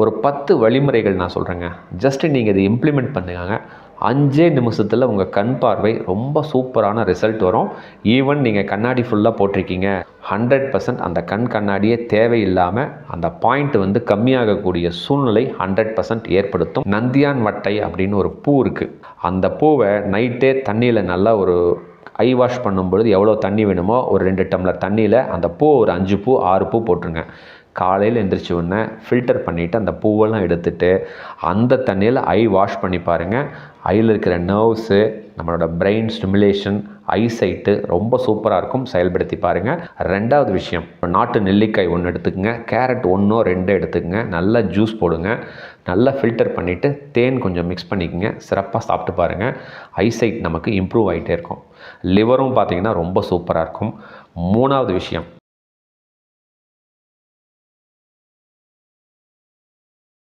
ஒரு பத்து வழிமுறைகள் நான் சொல்கிறேங்க ஜஸ்ட்டு நீங்கள் இதை இம்ப்ளிமெண்ட் பண்ணுங்க. அஞ்சே நிமிஷத்தில் உங்கள் கண் பார்வை ரொம்ப சூப்பரான ரிசல்ட் வரும். ஈவன் நீங்கள் கண்ணாடி ஃபுல்லாக போட்டிருக்கீங்க. ஹண்ட்ரட் பர்சன்ட் அந்த கண் கண்ணாடியே தேவையில்லாமல் அந்த பாயிண்ட் வந்து கம்மியாகக்கூடிய சூழ்நிலை ஹண்ட்ரட் பர்சன்ட் ஏற்படுத்தும். நந்தியான் வட்டை அப்படின்னு ஒரு பூ இருக்குது அந்த பூவை நைட்டே தண்ணியில் நல்லா ஒரு ஐ வாஷ் பண்ணும்பொழுது எவ்வளோ தண்ணி வேணுமோ ஒரு ரெண்டு டம்ளர் தண்ணியில் அந்த பூ ஒரு அஞ்சு பூ ஆறு பூ போட்டுருங்க. காலையில் எந்திரிச்ச உடனே ஃபில்டர் பண்ணிவிட்டு அந்த பூவெல்லாம் எடுத்துட்டு அந்த தண்ணியில் ஐ வாஷ் பண்ணி பாருங்கள் ஐயில் இருக்கிற நர்வ்ஸு நம்மளோட பிரெயின் ஸ்டிமுலேஷன் ஐசைட்டு ரொம்ப சூப்பராக இருக்கும். செயல்படுத்தி பாருங்கள் ரெண்டாவது விஷயம் நாட்டு நெல்லிக்காய் ஒன்று எடுத்துக்கங்க. கேரட் ஒன்றோ ரெண்டோ எடுத்துக்கோங்க. நல்லா ஜூஸ் போடுங்க. நல்லா ஃபில்டர் பண்ணிவிட்டு தேன் கொஞ்சம் மிக்ஸ் பண்ணிக்கங்க. சிறப்பாக சாப்பிட்டு பாருங்கள் ஐசைட் நமக்கு இம்ப்ரூவ் ஆகிட்டே இருக்கும். லிவரும் பார்த்திங்கன்னா ரொம்ப சூப்பராக இருக்கும். மூணாவது விஷயம்